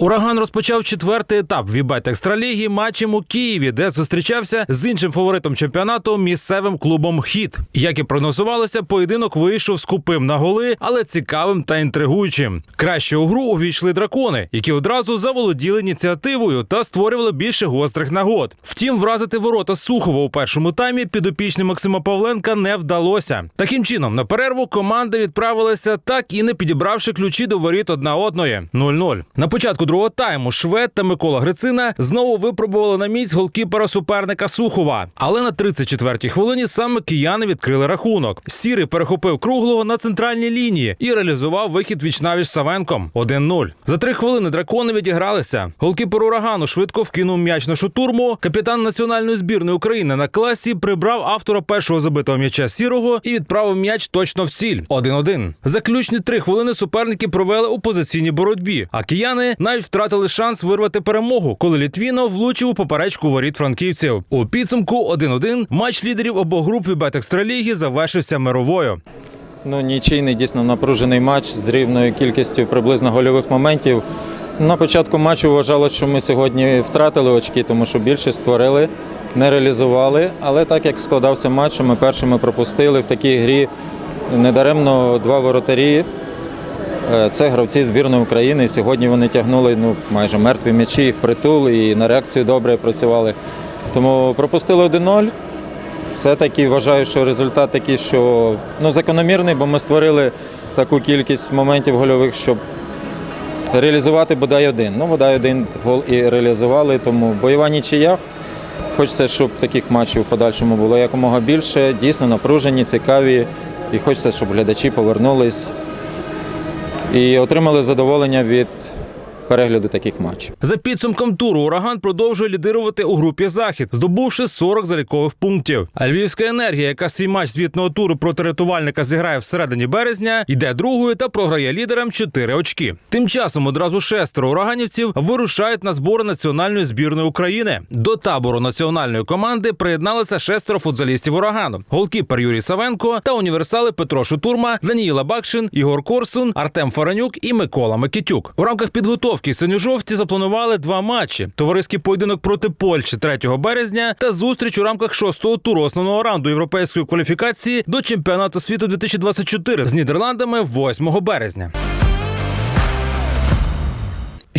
Ураган розпочав четвертий етап Вібет Екстраліги матчем у Києві, де зустрічався з іншим фаворитом чемпіонату місцевим клубом Хіт. Як і прогнозувалося, поєдинок вийшов скупим на голи, але цікавим та інтригуючим. Краще у гру увійшли дракони, які одразу заволоділи ініціативою та створювали більше гострих нагод. Втім, вразити ворота Сухова у першому таймі підопічним Максима Павленка не вдалося. Таким чином, на перерву команди відправилися так і не підібравши ключі до воріт одна одної 0-0. На початку другого тайму Швед та Микола Грицина знову випробували на міць голкіпера суперника Сухова. Але на 34-й хвилині саме кияни відкрили рахунок. Сірий перехопив круглого на центральній лінії і реалізував вихід вічнавіч Савенком 1-0. За три хвилини дракони відігралися. Голкіпер урагану швидко вкинув м'яч на шутурму. Капітан національної збірної України на класі прибрав автора першого забитого м'яча сірого і відправив м'яч точно в ціль 1-1. Заключні три хвилини суперники провели у позиційній боротьбі, а кияни навіть втратили шанс вирвати перемогу, коли Літвіно влучив у поперечку воріт франківців. У підсумку 1-1 матч лідерів обох груп Вібет Екстраліги завершився мировою. Ну, нічийний дійсно напружений матч з рівною кількістю приблизно гольових моментів. На початку матчу вважалося, що ми сьогодні втратили очки, тому що більше створили, не реалізували. Але так як складався матч, ми першими пропустили в такій грі недаремно два воротарі. Е, Це гравці збірної України. Сьогодні вони тягнули ну, майже мертві м'ячі, їх притул і на реакцію добре працювали. Тому пропустили 1-0. Все-таки вважаю, що результат такий, що ну, закономірний, бо ми створили таку кількість моментів гольових, щоб реалізувати бодай один. Ну, бодай один гол і реалізували, тому бойова нічия. Хочеться, щоб таких матчів в подальшому було якомога більше. Дійсно напружені, цікаві. І хочеться, щоб глядачі повернулись і отримали задоволення від перегляду таких матчів. За підсумком туру ураган продовжує лідирувати у групі захід, здобувши 40 залікових пунктів. А львівська енергія, яка свій матч звітного туру проти рятувальника зіграє всередині березня, йде другою та програє лідерам 4 очки. Тим часом одразу шестеро ураганівців вирушають на збори національної збірної України. До табору національної команди приєдналися шестеро футзалістів урагану: голкіпер Юрій Савенко та універсали Петро Шутурма, Даніїла Бакшин, Ігор Корсун, Артем Фаранюк і Микола Микитюк. У рамках підготовки синьо-жовті запланували два матчі: товариський поєдинок проти Польщі 3 березня та зустріч у рамках шостого туру основного раунду європейської кваліфікації до чемпіонату світу 2024 з Нідерландами 8 березня.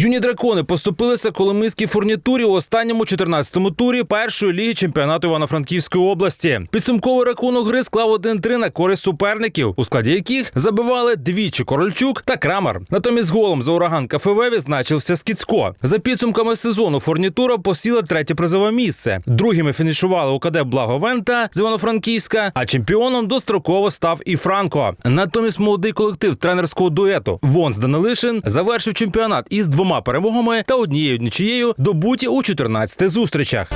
Юні дракони поступилися коломийській фурнітурі у останньому 14-му турі першої ліги чемпіонату Івано-Франківської області. Підсумковий рахунок гри склав 1-3 на користь суперників, у складі яких забивали двічі Корольчук та Крамер. Натомість голом за ураган КФВ відзначився Скіцько. За підсумками сезону фурнітура посіла третє призове місце. Другими фінішували УКД Благовента з Івано-Франківська, а чемпіоном достроково став і Франко. Натомість молодий колектив тренерського дуету Вонс Данилишин завершив чемпіонат із двома перемогами та однією нічією добуті у 14 зустрічах.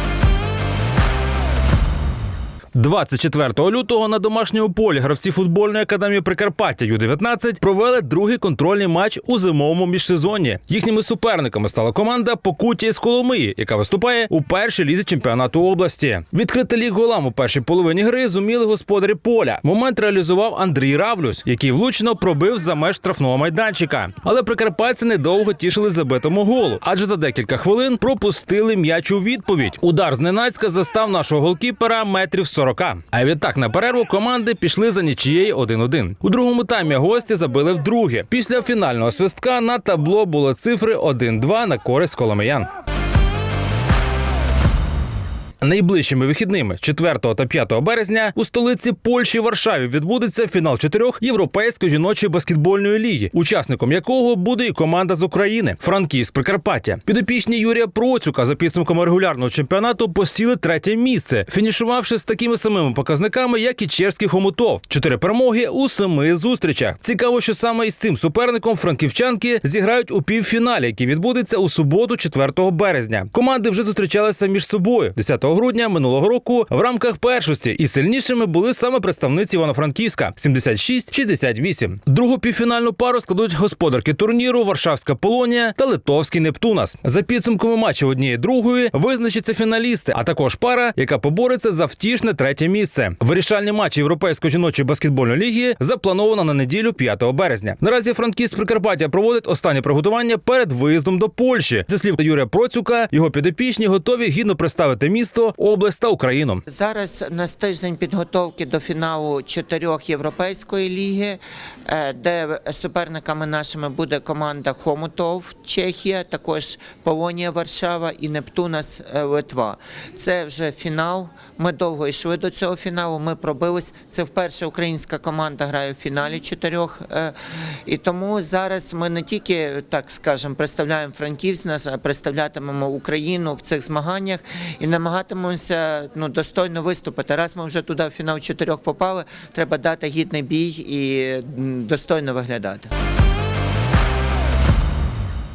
24 лютого на домашньому полі гравці футбольної академії Прикарпаття Ю-19 провели другий контрольний матч у зимовому міжсезонні. Їхніми суперниками стала команда Покуття з Коломиї, яка виступає у першій лізі чемпіонату області. Відкрити ліг голам у першій половині гри зуміли господарі поля. Момент реалізував Андрій Равлюс, який влучно пробив за меж штрафного майданчика. Але прикарпатці недовго тішили забитому голу, адже за декілька хвилин пропустили м'яч у відповідь. Удар зненацька застав нашого голкіпера метрів 40. А відтак на перерву команди пішли за нічією 1-1. У другому таймі гості забили вдруге. Після фінального свистка на табло були цифри 1-2 на користь коломиян. Найближчими вихідними 4 та 5 березня у столиці Польщі Варшаві відбудеться фінал чотирьох європейської жіночої баскетбольної ліги, учасником якого буде і команда з України Франківськ Прикарпаття. Підопічні Юрія Процюка за підсумками регулярного чемпіонату посіли третє місце, фінішувавши з такими самими показниками, як і чешський хомутов. Чотири перемоги у семи зустрічах. Цікаво, що саме із цим суперником франківчанки зіграють у півфіналі, який відбудеться у суботу, 4 березня. Команди вже зустрічалися між собою 10 грудня минулого року в рамках першості, і сильнішими були саме представниці Івано-Франківська 76-68. Другу півфінальну пару складуть господарки турніру Варшавська Полонія та Литовський Нептунас. За підсумками матчів однієї другої визначаться фіналісти, а також пара, яка побореться за втішне третє місце. Вирішальні матчі Європейської жіночої баскетбольної ліги заплановано на неділю 5 березня. Наразі Франківськ Прикарпаття проводить останні приготування перед виїздом до Польщі. Зі слів Юрія Процюка, його підопічні готові гідно представити місто, область та Україну. Зараз на тиждень підготовки до фіналу чотирьох Європейської ліги, е, де суперниками нашими буде команда Хомутов, Чехія, також Полонія, Варшава і Нептунас е, Литва. Це вже фінал. Ми довго йшли до цього фіналу. Ми пробились. Це вперше українська команда грає в фіналі чотирьох. е, І тому зараз ми не тільки так скажемо представляємо Франківськ, а представлятимемо Україну в цих змаганнях і намагатимемося ну достойно виступити. Раз ми вже туди в фінал чотирьох попали, треба дати гідний бій і достойно виглядати.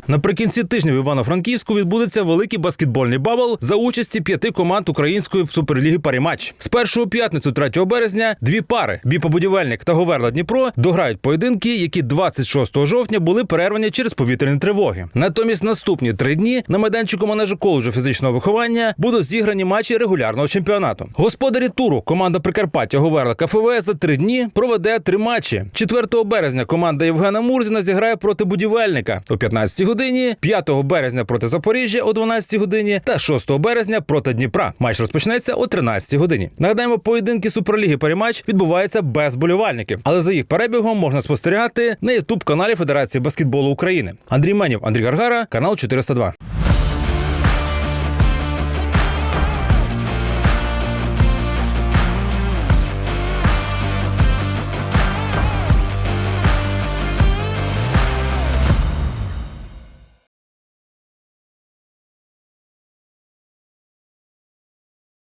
Наприкінці тижня в Івано-Франківську відбудеться великий баскетбольний бабл за участі п'яти команд української суперліги Паріматч. Спершу у п'ятницю 3 березня дві пари Біпа-Будівельник та Говерла Дніпро дограють поєдинки, які 26 жовтня були перервані через повітряні тривоги. Натомість наступні три дні на майданчику манежу коледжу фізичного виховання будуть зіграні матчі регулярного чемпіонату. Господарі туру команда Прикарпаття Говерла КФВ за три дні проведе три матчі. 4 березня команда Євгена Мурзіна зіграє проти будівельника о 15 годині, 5 березня проти Запоріжжя о 12 годині та 6 березня проти Дніпра. Матч розпочнеться о 13 годині. Нагадаємо, поєдинки Суперліги перематч відбуваються без болівальників, але за їх перебігом можна спостерігати на ютуб каналі Федерації баскетболу України. Андрій Менів, Андрій Гаргара, канал 402.